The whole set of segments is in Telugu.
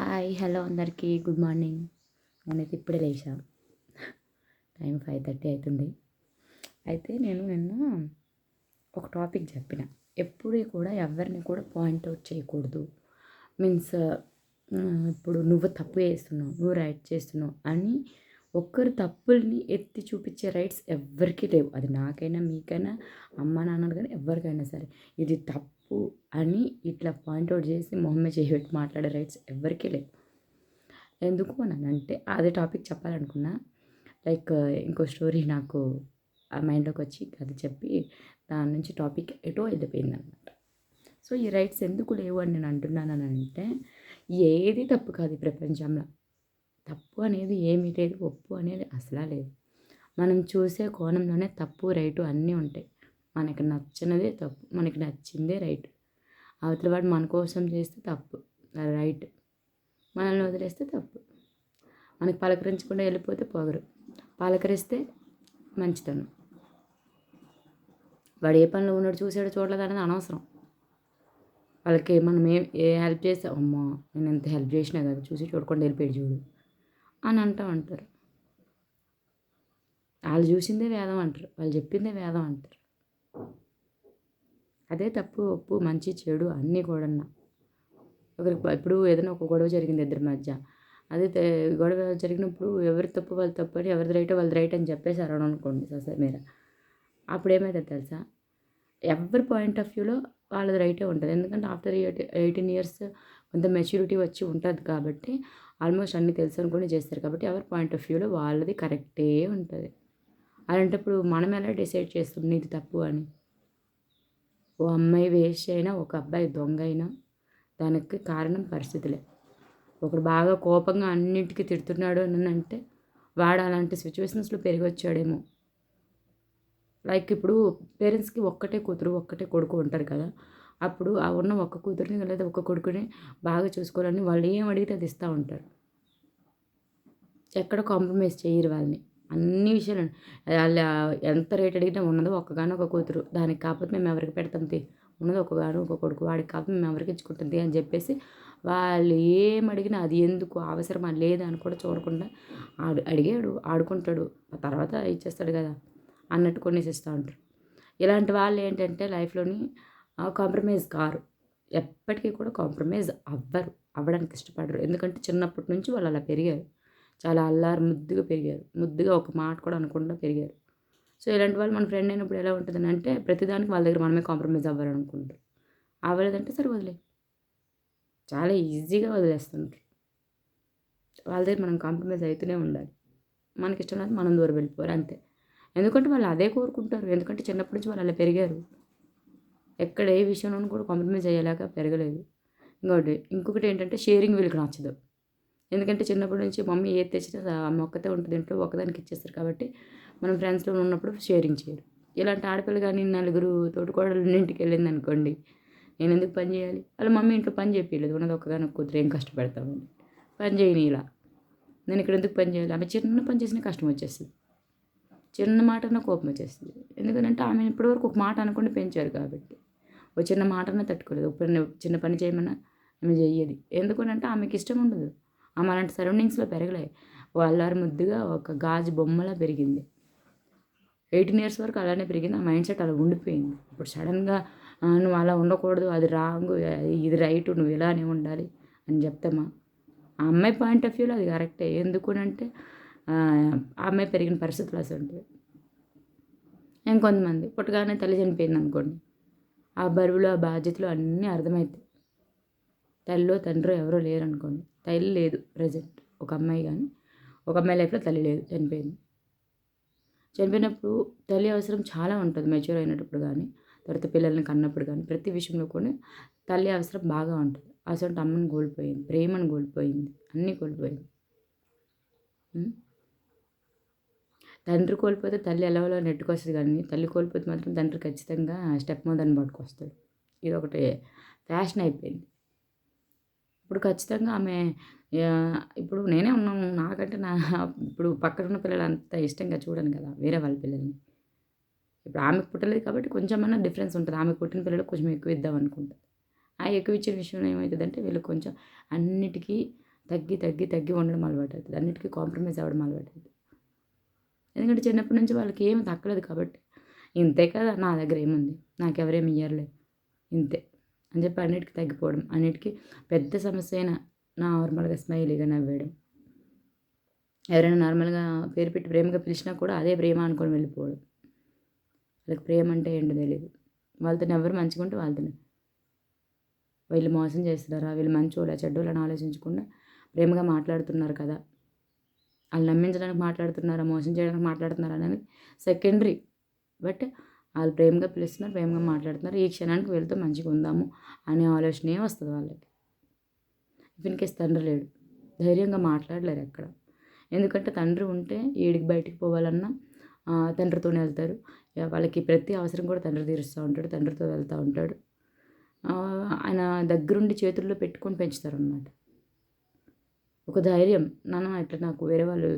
హాయ్ హలో అందరికీ గుడ్ మార్నింగ్. నేనైతే ఇప్పుడే లేచా టైం ఫైవ్ థర్టీ అవుతుంది. అయితే నేను నిన్న ఒక టాపిక్ చెప్పిన. ఎప్పుడూ కూడా ఎవరిని కూడా పాయింట్ అవుట్ చేయకూడదు. మీన్స్ ఇప్పుడు నువ్వు తప్పు చేస్తున్నావు నువ్వు రైట్ చేస్తున్నావు అని ఒక్కరు తప్పుల్ని ఎత్తి చూపించే రైట్స్ ఎవ్వరికీ లేవు. అది నాకైనా మీకైనా అమ్మ నాన్నలు కానీ ఎవరికైనా సరే. ఇది తప్పు అని ఇట్లా పాయింట్అవుట్ చేసి మొహమ్మే చేయబెట్టి మాట్లాడే రైట్స్ ఎవరికీ లేవు. ఎందుకు అని అంటే అదే టాపిక్ చెప్పాలనుకున్నా లైక్ ఇంకో స్టోరీ నాకు ఆ మైండ్లోకి వచ్చి అది చెప్పి దాని నుంచి టాపిక్ ఎటో వెళ్ళిపోయింది అనమాట సో ఈ రైట్స్ ఎందుకు లేవు అని నేను అంటున్నాను అంటే ఏది తప్పు కాదు ఈ ప్రపంచంలో. తప్పు అనేది ఏమీ లేదు ఒప్పు అనేది అసలా లేదు. మనం చూసే కోణంలోనే తప్పు రైటు అన్నీ ఉంటాయి. మనకి నచ్చినదే తప్పు మనకి నచ్చిందే రైట్. అవతల వాడు మన కోసం చేస్తే తప్పు రైట్ మనల్ని వదిలేస్తే తప్పు. మనకి పలకరించకుండా వెళ్ళిపోతే పొగరు. పలకరిస్తే మంచితనం. వాడు ఏ పనిలో ఉన్నాడు చూసాడో చూడలేదు అనేది అనవసరం. వాళ్ళకి మనం ఏ ఏ హెల్ప్ చేస్తే అమ్మా నేను ఎంత హెల్ప్ చేసినా కదా చూసి చూడకుండా వెళ్ళిపోయాడు చూడు. అని అంటూ ఉంటారు. వాళ్ళు చూసిందే వేదం అంటారు. వాళ్ళు చెప్పిందే వేదం అంటారు. అదే తప్పు ఒప్పు మంచి చెడు అన్నీ కూడా ఒకరికి ఇప్పుడు ఏదైనా ఒక గొడవ జరిగింది ఇద్దరి మధ్య. అదే గొడవ జరిగినప్పుడు ఎవరి తప్పు వాళ్ళు తప్పు అని ఎవరిది రైట్ వాళ్ళది రైట్ అని చెప్పేశారు అని అనుకోండి సొసైటీ మీద. అప్పుడు ఏమైతే తెలుసా? ఎవరి పాయింట్ ఆఫ్ వ్యూలో వాళ్ళది రైటే ఉంటుంది. ఎందుకంటే ఆఫ్టర్ ఎయిటీన్ ఇయర్స్ కొంత మెచ్యూరిటీ వచ్చి ఉంటుంది కాబట్టి ఆల్మోస్ట్ అన్నీ తెలుసు అనుకుని చేస్తారు కాబట్టి ఎవరి పాయింట్ ఆఫ్ వ్యూలో వాళ్ళది కరెక్టే ఉంటుంది. అలాంటప్పుడు మనం ఎలా డిసైడ్ చేస్తాం నీది తప్పు అని? ఓ అమ్మాయి వేస్ట్ అయినా ఒక అబ్బాయి దొంగ అయినా దానికి కారణం పరిస్థితులే. ఒకడు బాగా కోపంగా అన్నింటికి తిడుతున్నాడు అని అంటే వాడు అలాంటి సిచ్యువేషన్స్లో పెరిగి వచ్చాడేమో లైక్ ఇప్పుడు పేరెంట్స్కి ఒక్కటే కూతురు ఒక్కటే కొడుకు ఉంటారు కదా. అప్పుడు ఆ ఉన్న ఒక్క కూతురిని లేదా ఒక్క కొడుకుని బాగా చూసుకోవాలని వాళ్ళు ఏం అడిగితే అది ఇస్తూ ఉంటారు. ఎక్కడ కాంప్రమైజ్ చేయరు వాళ్ళని. అన్ని విషయాలు వాళ్ళు ఎంత రేట్ అడిగినా ఉన్నదో ఒక్కగానో ఒక కూతురు దానికి కాకపోతే మేము ఎవరికి పెడతాం తీ. ఉన్నది ఒకగాను ఒక కొడుకు వాడికి కాకపోతే మేము ఎవరికి ఇచ్చుకుంటుంది అని చెప్పేసి వాళ్ళు ఏం అడిగినా అది ఎందుకు అవసరమా లేదా అని కూడా చూడకుండా ఆడు అడిగాడు ఆడుకుంటాడు. ఆ తర్వాత ఇచ్చేస్తాడు కదా. అన్నట్టు కొనేసిస్తూ ఉంటారు. ఇలాంటి వాళ్ళు ఏంటంటే లైఫ్లోని కాంప్రమైజ్ కారు. ఎప్పటికీ కూడా కాంప్రమైజ్ అవ్వరు అవ్వడానికి ఇష్టపడరు. ఎందుకంటే చిన్నప్పటి నుంచి వాళ్ళు అలా పెరిగారు. చాలా అల్లారు ముద్దుగా పెరిగారు. ముద్దుగా ఒక మాట కూడా అనకుండా పెరిగారు. సో ఇలాంటి వాళ్ళు మన ఫ్రెండ్ అయినప్పుడు ఎలా ఉంటుందని అంటే ప్రతిదానికి వాళ్ళ దగ్గర మనమే కాంప్రమైజ్ అవ్వాలనుకుంటారు అవ్వలేదంటే సరే వదిలే. చాలా ఈజీగా వదిలేస్తుంటారు వాళ్ళ దగ్గర మనం కాంప్రమైజ్ అవుతూనే ఉండాలి. మనకి ఇష్టం లేదు మనం దూరం వెళ్ళిపోరు అంతే. ఎందుకంటే వాళ్ళు అదే కోరుకుంటారు. ఎందుకంటే చిన్నప్పటి నుంచి వాళ్ళు అలా పెరిగారు. ఎక్కడ ఏ విషయంలోనూ కూడా కాంప్రమైజ్ అయ్యేలాగా పెరగలేదు. ఇంకోటి ఇంకొకటి ఏంటంటే షేరింగ్ వీళ్ళకి నచ్చదు. ఎందుకంటే చిన్నప్పటి నుంచి మమ్మీ ఏది తెచ్చినా అమ్మ ఒక్కతే ఉంటుంది ఇంట్లో ఒకదానికి ఇచ్చేస్తారు కాబట్టి మనం ఫ్రెండ్స్లో ఉన్నప్పుడు షేరింగ్ చేయరు. ఇలాంటి ఆడపిల్ల కానీ నలుగురు తోటికోడలు ఇంటికి వెళ్ళింది అనుకోండి నేను ఎందుకు పని చేయాలి? వాళ్ళ మమ్మీ ఇంట్లో పని చేయలేదు ఉన్నది ఒక్కగానే కూతురు ఏం కష్టపడతామని పని చేయని ఇలా. నేను ఇక్కడ ఎందుకు పని చేయాలి? ఆమె చిన్న పని చేసినా కష్టం వచ్చేస్తుంది. చిన్న మాటన కోపం వచ్చేస్తుంది ఎందుకంటే ఆమె ఇప్పటివరకు ఒక మాట అనుకుని పెంచారు కాబట్టి. ఒక చిన్న మాటనే తట్టుకోలేదు. ఒక చిన్న పని చేయమన్నా ఆమె చెయ్యేది. ఎందుకంటే ఆమెకి ఇష్టం ఉండదు. ఆమె అలాంటి సరౌండింగ్స్లో పెరగలే. వాళ్ళారు ముద్దుగా ఒక గాజు బొమ్మలా పెరిగింది. ఎయిటీన్ ఇయర్స్ వరకు అలానే పెరిగింది. ఆ మైండ్ సెట్ అలా ఉండిపోయింది. ఇప్పుడు సడన్గా నువ్వు అలా ఉండకూడదు. అది రాంగ్. ఇది రైట్. నువ్వు ఇలానే ఉండాలి అని చెప్తామా ఆ అమ్మాయి పాయింట్ ఆఫ్ వ్యూలో అది కరెక్టే. ఎందుకు అంటే ఆ అమ్మాయి పెరిగిన పరిస్థితులు అసలు ఉంటుంది ఇంకొంతమంది పుట్టగానే తల్లి చనిపోయింది అనుకోండి. ఆ బరువులు ఆ బాధ్యతలు అన్నీ అర్థమవుతాయి తల్లిలో తండ్రి ఎవరో లేరు అనుకోండి. తల్లి లేదు ప్రజెంట్. ఒక అమ్మాయి కానీ ఒక అమ్మాయి లైఫ్లో తల్లి లేదు చనిపోయింది. చనిపోయినప్పుడు తల్లి అవసరం చాలా ఉంటుంది మెచ్యూర్ అయినప్పుడు కానీ తర్వాత పిల్లల్ని కన్నప్పుడు కానీ ప్రతి విషయంలో కూడా తల్లి అవసరం బాగా ఉంటుంది. అసలు అమ్మని కోల్పోయింది ప్రేమను కోల్పోయింది అన్నీ కోల్పోయింది. తండ్రి కోల్పోతే తల్లి ఎలాగోలా నెట్టుకొస్తుంది కానీ తల్లి కోల్పోతే మాత్రం తండ్రి ఖచ్చితంగా స్టెప్ మదర్ని పట్టుకొస్తాడు. ఇది ఒకటి. ఫ్యాషన్ అయిపోయింది. ఇప్పుడు ఖచ్చితంగా ఆమె ఇప్పుడు నేనే ఉన్నాను. నాకంటే నా ఇప్పుడు పక్కన ఉన్న పిల్లలు అంత ఇష్టంగా చూడను కదా వేరే వాళ్ళ పిల్లల్ని. ఇప్పుడు ఆమెకు పుట్టలేదు కాబట్టి కొంచెమన్నా డిఫరెన్స్ ఉంటుంది. ఆమెకు పుట్టిన పిల్లలకు కొంచెం ఎక్కువ ఇద్దాం అనుకుంటుంది. ఆ ఎక్కువ ఇచ్చిన విషయంలో ఏమవుతుందంటే వీళ్ళు కొంచెం అన్నిటికీ తగ్గి తగ్గి తగ్గి ఉండడం అలవాటు అవుతుంది అన్నిటికీ కాంప్రమైజ్ అవ్వడం అలవాటు అవుతుంది ఎందుకంటే చిన్నప్పటి నుంచి వాళ్ళకి ఏమి తక్కలేదు కాబట్టి. ఇంతే కదా నా దగ్గర ఏముంది? నాకు ఎవరేమి ఇయ్యర్లే. ఇంతే. అని చెప్పి అన్నిటికీ తగ్గిపోవడం. అన్నిటికీ పెద్ద సమస్య అయినా నార్మల్గా స్మైలీగా నవ్వేయడం. ఎవరైనా నార్మల్గా పేరు పెట్టి ప్రేమగా పిలిచినా కూడా అదే ప్రేమ అనుకొని వెళ్ళిపోవడం. వాళ్ళకి ప్రేమ అంటే ఏంటో తెలియదు వాళ్ళతో ఎవరు మంచిగా ఉంటే వాళ్ళతోనే. వీళ్ళు మోసం చేస్తున్నారా? వీళ్ళు మంచోళ్ళ? చెడ్డోళ్ళని ఆలోచించకుండా ప్రేమగా మాట్లాడుతున్నారు కదా. వాళ్ళు నమ్మించడానికి మాట్లాడుతున్నారా మోసం చేయడానికి మాట్లాడుతున్నారా అనేది సెకండరీ బట్ వాళ్ళు ప్రేమగా పిలుస్తున్నారు ప్రేమగా మాట్లాడుతున్నారు. ఈ క్షణానికి వెళ్తే మంచిగా ఉందాము అనే ఆలోచనే వస్తుంది వాళ్ళకి. ఇన్ కేస్ తండ్రి లేడు. ధైర్యంగా మాట్లాడలేరు ఎక్కడ. ఎందుకంటే తండ్రి ఉంటే ఏడికి బయటికి పోవాలన్నా తండ్రితోనే వెళ్తారు. వాళ్ళకి ప్రతి అవసరం కూడా తండ్రి తీరుస్తూ ఉంటాడు తండ్రితో వెళ్తూ ఉంటాడు. ఆయన దగ్గరుండి చేతుల్లో పెట్టుకొని పెంచుతారు అనమాట ఒక ధైర్యం. నాన్న ఇట్లా నాకు వేరే వాళ్ళు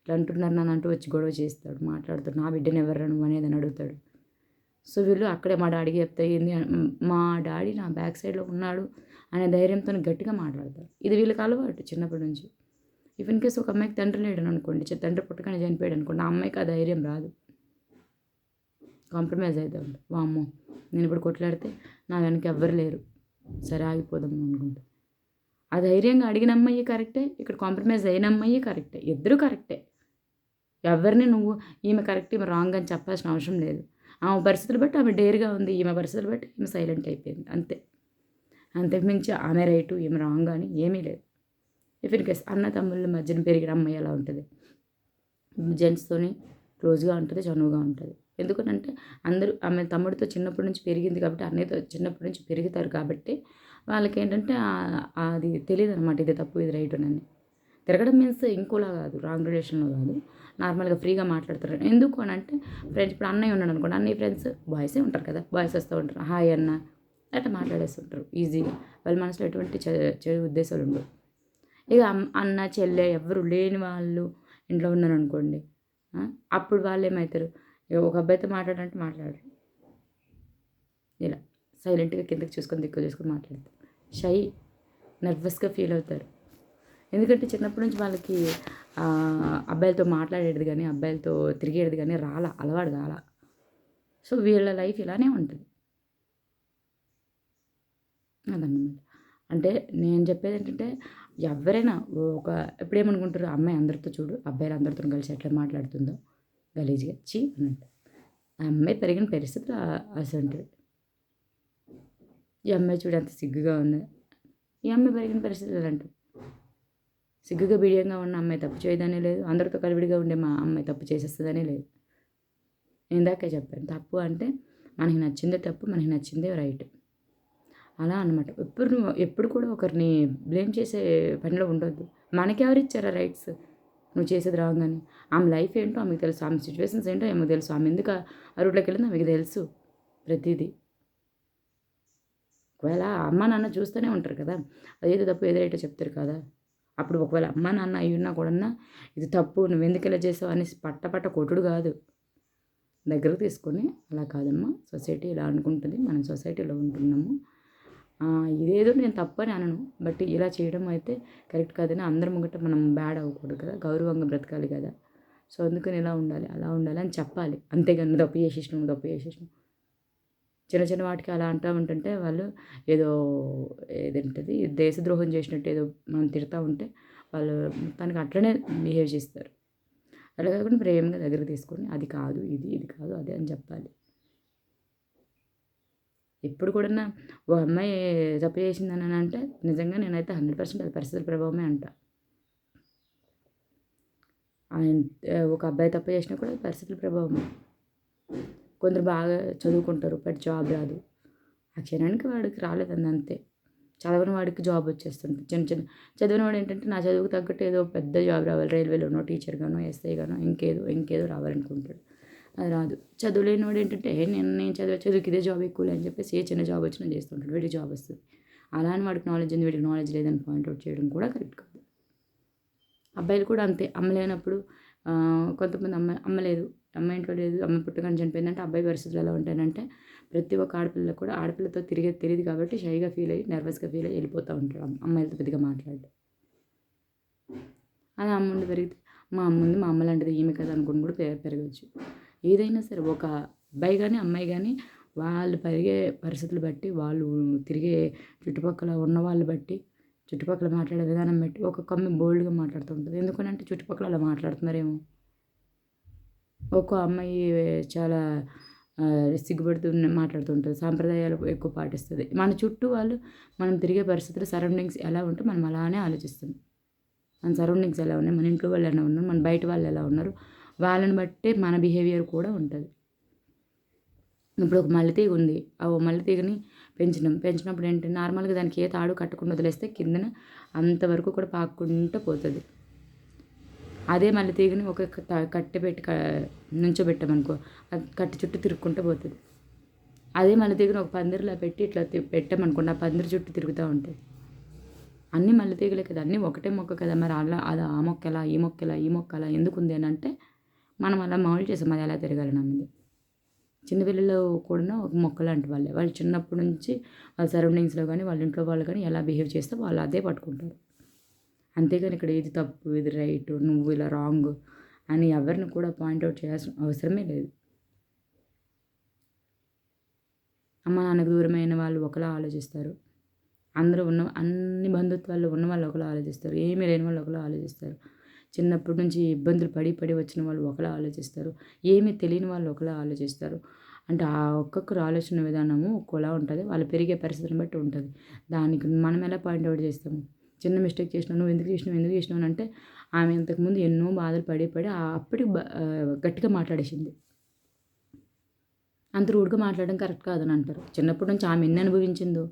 ఇట్లా అంటున్నారు నాన్న అంటూ వచ్చి గొడవ చేస్తాడు మాట్లాడతాడు. నా బిడ్డను ఎవరు అనేది అని అడుగుతాడు. సో వీళ్ళు అక్కడే మా డాడీకి చెప్తే ఏంది మా డాడీ నా బ్యాక్ సైడ్లో ఉన్నాడు అనే ధైర్యంతో గట్టిగా మాట్లాడతారు. ఇది వీళ్ళకి అలవాటు చిన్నప్పటి నుంచి. ఇఫ్ ఇన్ కేసు ఒక అమ్మాయికి తండ్రి లేడు అనుకోండి తండ్రి పుట్టగానే చనిపోయాడు అనుకోండి ఆ అమ్మాయికి ఆ ధైర్యం రాదు. కాంప్రమైజ్ అవుతాం వామ్మో నేను ఇప్పుడు కొట్లాడితే నా వెనక ఎవ్వరు లేరు. సరే ఆగిపోదాం అనుకుంటా. ఆ ధైర్యంగా అడిగిన అమ్మాయి కరెక్టే ఇక్కడ కాంప్రమైజ్ అయిన అమ్మాయి కరెక్టే ఇద్దరు కరెక్టే. ఎవరిని నువ్వు ఈమె కరెక్ట్ ఈమె రాంగ్ అని చెప్పాల్సిన అవసరం లేదు. ఆమె పరిస్థితులు బట్టి ఆమె డేర్గా ఉంది ఈమె పరిస్థితులు బట్టి ఈమె సైలెంట్ అయిపోయింది అంతే. అంతకుమించి ఆమె రైటు ఈమె రాంగ్ అని ఏమీ లేదు. ఇఫ్ ఇన్ కేస్ అన్న తమ్ముళ్ళ మధ్యన పెరిగిన అమ్మాయి ఎలా ఉంటుంది. జెంట్స్తోని క్లోజ్గా ఉంటుంది చనువుగా ఉంటుంది. ఎందుకనంటే అందరూ ఆమె తమ్ముడితో చిన్నప్పటి నుంచి పెరిగింది కాబట్టి అన్నయ్యతో చిన్నప్పటి నుంచి పెరుగుతారు కాబట్టి వాళ్ళకి ఏంటంటే అది తెలియదు అనమాట ఇది తప్పు ఇది రైట్ అని. తిరగడం మీన్స్ ఇంకోలా కాదు రాంగ్ రిలేషన్లో కాదు. నార్మల్గా ఫ్రీగా మాట్లాడతారు. ఎందుకు అని అంటే ఫ్రెండ్స్ ఇప్పుడు అన్నయ్య ఉన్నాడు అనుకోండి అన్నయ్య ఫ్రెండ్స్ బాయ్సే ఉంటారు కదా బాయ్స్ వస్తూ ఉంటారు. హాయ్ అన్న. అట్లా మాట్లాడేస్తుంటారు ఈజీగా వాళ్ళ మనసులో ఎటువంటి చెడు ఉద్దేశాలు ఉండవు. ఇక అన్న చెల్లె ఎవరు లేని వాళ్ళు ఇంట్లో ఉన్నారనుకోండి అప్పుడు వాళ్ళు ఏమవుతారు ఒక అబ్బాయితో మాట్లాడంటే మాట్లాడరు ఇలా సైలెంట్గా కిందకి చూసుకొని దిక్కు చూసుకొని మాట్లాడతారు. షై నర్వస్గా ఫీల్ అవుతారు. ఎందుకంటే చిన్నప్పటి నుంచి వాళ్ళకి అబ్బాయిలతో మాట్లాడేది కానీ అబ్బాయిలతో తిరిగేది కానీ రాలా అలవాటు కాలా. సో వీళ్ళ లైఫ్ ఇలానే ఉంటుంది. అదన్నమాట. అంటే నేను చెప్పేది ఏంటంటే ఎవరైనా ఒక ఎప్పుడేమనుకుంటారు అమ్మాయి అందరితో చూడు అబ్బాయిలు అందరితో కలిసి ఎట్లా మాట్లాడుతుందో గలీజ్గా చీ అన్నట్టు. ఆ అమ్మాయి పెరిగిన పరిస్థితులు అసంటివి ఈ అమ్మాయి చూడు ఎంత సిగ్గుగా ఉంది. ఈ అమ్మాయి పెరిగిన పరిస్థితులు అంటూ సిగ్గుగా బిడియంగా ఉన్న అమ్మాయి తప్పు చేయదనే లేదు. అందరితో కలివిడిగా ఉండే మా అమ్మాయి తప్పు చేసేస్తుందనే లేదు. ఇందాకే చెప్పాను తప్పు అంటే మనకి నచ్చిందే తప్పు మనకి నచ్చిందే రైట్ అలా అనమాట ఎప్పుడు నువ్వు ఎప్పుడు కూడా ఒకరిని బ్లేమ్ చేసే పనిలో ఉండొద్దు. మనకెవరు ఇచ్చారా రైట్స్ నువ్వు చేసేది రాంగ్ అని. ఆమె లైఫ్ ఏంటో ఆమెకు తెలుసు ఆమె సిచ్యువేషన్స్ ఏంటో ఏమో తెలుసు. ఆమె ఎందుకు ఆ రూట్లోకి వెళ్ళిందో ఆమెకు తెలుసు ప్రతిదీ. ఒకవేళ అమ్మ నాన్న చూస్తూనే ఉంటారు కదా అదేదో తప్పు ఏదైతే చెప్తారు కదా అప్పుడు ఒకవేళ అమ్మ నాన్న అయ్యున్నా కూడా ఇది తప్పు నువ్వు ఎందుకు ఇలా చేసావు అనేసి పట్ట పట్ట కొట్టుడు కాదు. దగ్గర తీసుకొని అలా కాదమ్మా సొసైటీ ఇలా అనుకుంటుంది మనం సొసైటీలో ఉంటున్నాము. ఇదేదో నేను తప్పని అనను బట్ ఇలా చేయడం అయితే కరెక్ట్ కాదని అందరి ముంగట మనం బ్యాడ్ అవ్వకూడదు కదా గౌరవంగా బ్రతకాలి కదా. సో అందుకని ఇలా ఉండాలి అలా ఉండాలి అని చెప్పాలి. అంతేగాని తప్పు చేసేసినాం తప్పు చేసేసినావు. చిన్న చిన్న వాటికి అలా అంటూ ఉంటుంటే వాళ్ళు ఏదో ఏదంటది దేశద్రోహం చేసినట్టు ఏదో మనం తిడతా ఉంటే వాళ్ళు తనకి అట్లనే బిహేవ్ చేస్తారు. అలా కాకుండా ప్రేమగా దగ్గర తీసుకొని అది కాదు ఇది ఇది కాదు అదే అని చెప్పాలి. ఇప్పుడు కూడా ఓ అమ్మాయి తప్పు చేసిందని అంటే నిజంగా నేనైతే హండ్రెడ్ పర్సెంట్ అది పరిస్థితుల ప్రభావమే అంట. ఒక అబ్బాయి తప్పు చేసినా కూడా పరిస్థితుల ప్రభావమే. కొందరు బాగా చదువుకుంటారు బట్ జాబ్ రాదు. ఆ క్షణానికి వాడికి రాలేదండి అంతే చదవని వాడికి జాబ్ వచ్చేస్తుంది. చిన్న చిన్న చదివిన వాడు ఏంటంటే నా చదువుకు తగ్గట్టు ఏదో పెద్ద జాబ్ రావాలి. రైల్వేలోనో టీచర్గానో ఎస్ఐగానో ఇంకేదో ఇంకేదో రావాలనుకుంటాడు. అది రాదు. చదువులేనివాడు ఏంటంటే నేను నేను చదివే చదువుకి ఇదే జాబ్ ఎక్కువ అని చెప్పేసి ఏ చిన్న జాబ్ వచ్చినా చేస్తుంటాడు. వీడికి జాబ్ వస్తుంది. అలా అని వాడికి నాలెడ్జ్ ఉంది. వీడికి నాలెడ్జ్ లేదని పాయింట్అవుట్ చేయడం కూడా కరెక్ట్ కాదు. అబ్బాయిలు కూడా అంతే. అమ్మలేనప్పుడు కొంతమంది అమ్మ అమ్మలేదు అమ్మాయి ఇంట్లో లేదు అమ్మ పుట్టగానే చనిపోయిందంటే అబ్బాయి పరిస్థితులు ఎలా ఉంటాయంటే ప్రతి ఒక్క ఆడపిల్ల కూడా ఆడపిల్లతో తిరిగే తెలియదు కాబట్టి షైగా ఫీల్ అయ్యి నర్వస్గా ఫీల్ అయ్యి వెళ్ళిపోతూ ఉంటాడు అమ్మాయిలతో పెద్దగా మాట్లాడు అలా అమ్మ ఉండి పెరిగితే మా అమ్మ ఉంది మా అమ్మ లాంటిది ఈమె కదా అనుకుని కూడా పెరగవచ్చు పెరగచ్చు. ఏదైనా సరే ఒక అబ్బాయి కానీ అమ్మాయి కానీ వాళ్ళు పెరిగే పరిస్థితులు బట్టి వాళ్ళు తిరిగే చుట్టుపక్కల ఉన్న వాళ్ళు బట్టి చుట్టుపక్కల మాట్లాడే విధానం బట్టి ఒక్కొక్క అమ్మాయి బోల్డ్గా మాట్లాడుతూ ఉంటుంది. ఎందుకంటే చుట్టుపక్కల అలా మాట్లాడుతున్నారేమో. ఒక్కో అమ్మాయి చాలా ఆ, సిగ్గుపడుతూ మాట్లాడుతుంటుంది. సాంప్రదాయాలు ఎక్కువ పాటిస్తుంది. మన చుట్టూ వాళ్ళు మనం తిరిగే పరిస్థితులు సరౌండింగ్స్ ఎలా ఉంటే మనం అలానే ఆలోచిస్తాం. మన సరౌండింగ్స్ ఎలా ఉన్నాయి? మన ఇంట్లో వాళ్ళు ఎలా ఉన్నారు? మన బయట వాళ్ళు ఎలా ఉన్నారు? వాళ్ళని బట్టే మన బిహేవియర్ కూడా ఉంటుంది. ఇప్పుడు ఒక మల్లె తీగ ఉంది. ఆ ఓ మల్లె తీగని పెంచినాం. పెంచినప్పుడు ఏంటి? నార్మల్గా దానికి ఏ తాడు కట్టకుండా వదిలేస్తే కిందన అంతవరకు కూడా పాక్కుంటూ పోతుంది. అదే మల్లె తీగని ఒక కట్టె పెట్టి నుంచోబెట్టామనుకో అది కట్టె చుట్టూ తిరుక్కుంటూ పోతుంది. అదే మల్లె తీగని ఒక పందిరిలా పెట్టి ఇట్లా పెట్టామనుకోండి ఆ పందిరి చుట్టూ తిరుగుతూ ఉంటుంది. అన్ని మల్లె తీగలే కదా అన్నీ ఒకటే మొక్క కదా మరి అలా అది ఆ మొక్క ఎలా ఈ మొక్క ఎలా ఈ మొక్క ఎలా ఎందుకు ఉంది అని అంటే మనం అలా మామూలు చేసాం అది ఎలా తిరగాలి నమ్మింది చిన్నపిల్లలు కూడా ఒక మొక్క లాంటి వాళ్ళే. వాళ్ళు చిన్నప్పటి నుంచి వాళ్ళ సరౌండింగ్స్లో కానీ వాళ్ళ ఇంట్లో వాళ్ళు కానీ ఎలా బిహేవ్ చేస్తే వాళ్ళు అదే పట్టుకుంటారు. అంతేగాని ఇక్కడ ఏది తప్పు ఇది రైట్ నువ్వు ఇలా రాంగ్ అని ఎవరిని కూడా పాయింట్అవుట్ చేయాల్సిన అవసరమే లేదు. అమ్మ నాన్నకు దూరమైన వాళ్ళు ఒకలా ఆలోచిస్తారు. అందరూ ఉన్న అన్ని బంధుత్వాల్లో ఉన్న వాళ్ళు ఒకలా ఆలోచిస్తారు. ఏమీ లేని వాళ్ళు ఒకలా ఆలోచిస్తారు. చిన్నప్పటి నుంచి ఇబ్బందులు పడి పడి వచ్చిన వాళ్ళు ఒకలా ఆలోచిస్తారు. ఏమీ తెలియని వాళ్ళు ఒకలా ఆలోచిస్తారు. అంటే ఆ ఒక్కొక్కరు ఆలోచన విధానము ఒక్కోలా ఉంటుంది. వాళ్ళు పెరిగే పరిస్థితిని బట్టి ఉంటుంది. దానికి మనం ఎలా పాయింట్అవుట్ చేస్తాము? చిన్న మిస్టేక్ చేసినావు నువ్వు ఎందుకు చేసినావు ఎందుకు చేసినావు అని అంటే ఆమె ఇంతకుముందు ఎన్నో బాధలు పడి పడి అప్పటికి గట్టిగా మాట్లాడేసింది. అంత రూడ్గా మాట్లాడడం కరెక్ట్ కాదని అంటారు. చిన్నప్పటి నుంచి ఆమె ఎన్ని అనుభవించిందో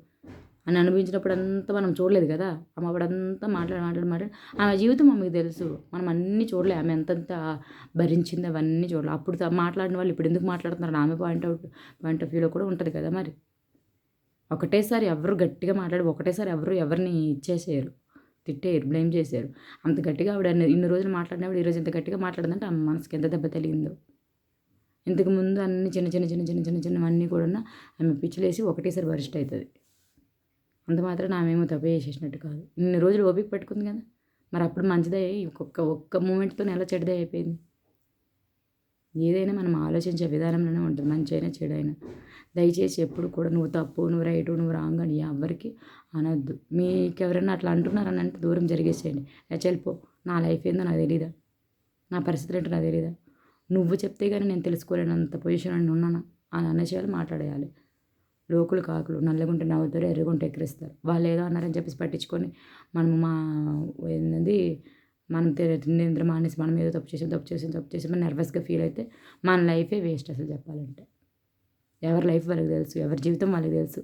అని అనుభవించినప్పుడు అంతా మనం చూడలేదు కదా ఆమె అప్పుడంతా మాట్లాడి మాట్లాడి మాట్లాడి ఆమె జీవితం ఆమెకు తెలుసు. మనం అన్నీ చూడలే ఆమె ఎంతంత భరించింది అవన్నీ చూడలే. అప్పుడు మాట్లాడిన వాళ్ళు ఇప్పుడు ఎందుకు మాట్లాడుతున్నారు ఆమె పాయింట్ అవుట్ పాయింట్ ఆఫ్ వ్యూలో కూడా ఉంటుంది కదా మరి. ఒకటేసారి ఎవరు గట్టిగా మాట్లాడి ఒకటేసారి ఎవరు ఎవరిని ఇచ్చేసేయరు తిట్టేయరు బ్లేమ్ చేశారు అంత గట్టిగా ఆవిడ ఇన్ని రోజులు మాట్లాడినప్పుడు ఈరోజు ఇంత గట్టిగా మాట్లాడిందంటే ఆమె మనసుకి ఎంత దెబ్బ తగిలిందో. ఇంతకు ముందు అన్ని చిన్న చిన్న చిన్న చిన్న చిన్న చిన్నవన్నీ కూడా ఆమె పిచ్చిలేసి ఒకటేసారి వరిష్ట అవుతుంది అంత మాత్రం ఆమెమో తప్పు చేసేసినట్టు కాదు. ఇన్ని రోజులు ఓపిక పెట్టుకుంది కదా. మరి అప్పుడు మంచిదే ఒక్క ఒక్క మూమెంట్తో ఎలా చెడ్డదే అయిపోయింది. ఏదైనా మనం ఆలోచించే విధానంలోనే ఉంటుంది. మంచి అయినా దయచేసి ఎప్పుడు కూడా నువ్వు తప్పు నువ్వు రైటు నువ్వు రాంగ్ అని ఎవరికి అనొద్దు. మీకు ఎవరైనా అట్లా అంటున్నారని అంటే దూరం జరిగేసేయండి. చెల్పో నా లైఫ్ ఏందో నాకు తెలీదా? నా పరిస్థితులు ఏంటో నాకు తెలీదా? నువ్వు చెప్తే కానీ నేను తెలుసుకోలేనంత పొజిషన్ అని ఉన్నాను? అని అనేసేయాలి మాట్లాడేయాలి. లోకులు కాకులు నల్లగుంటే నవ్వుతారు ఎర్రగుంటే ఎక్కిరిస్తారు. వాళ్ళు ఏదో అన్నారని చెప్పేసి పట్టించుకొని మనం మా ఏంది మనం నిద్ర మానేసి మనం ఏదో తప్పు చేసాం తప్పు చేసాం తప్పు చేసాం నర్వస్గా ఫీల్ అయితే మన లైఫే వేస్ట్ అసలు చెప్పాలంటే. ఎవరి లైఫ్ వాళ్ళకి తెలుసు ఎవరి జీవితం వాళ్ళకి తెలుసు.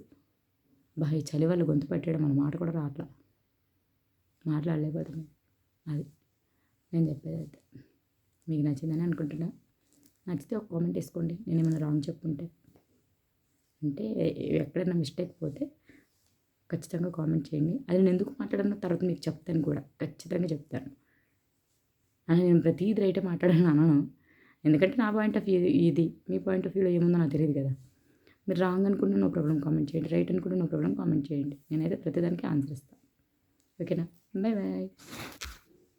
బా చలి వాళ్ళు గొంతు పెట్టాడు మన మాట కూడా రావట్లా. మాట్లాడలేకపోతున్నాం. అది నేను చెప్పేది అయితే. మీకు నచ్చిందని అనుకుంటున్నా. నచ్చితే ఒక కామెంట్ వేసుకోండి. నేను ఏమైనా రాంగ్ చెప్పుకుంటే అంటే ఎక్కడైనా మిస్టేక్ పోతే ఖచ్చితంగా కామెంట్ చేయండి. అది నేను ఎందుకు మాట్లాడను? తర్వాత మీకు చెప్తాను కూడా. ఖచ్చితంగా చెప్తాను. అని నేను ప్రతి రైటే మాట్లాడాలని అనను ఎందుకంటే నా పాయింట్ ఆఫ్ వ్యూ ఇది. మీ పాయింట్ ఆఫ్ వ్యూలో ఏముందో నాకు తెలియదు కదా. మీరు రాంగ్ అనుకుంటే నో ప్రాబ్లం కామెంట్ చేయండి. రైట్ అనుకుంటే నో ప్రాబ్లం కామెంట్ చేయండి. నేనైతే ప్రతిదానికి ఆన్సర్ ఇస్తాను ఓకేనా? Bye bye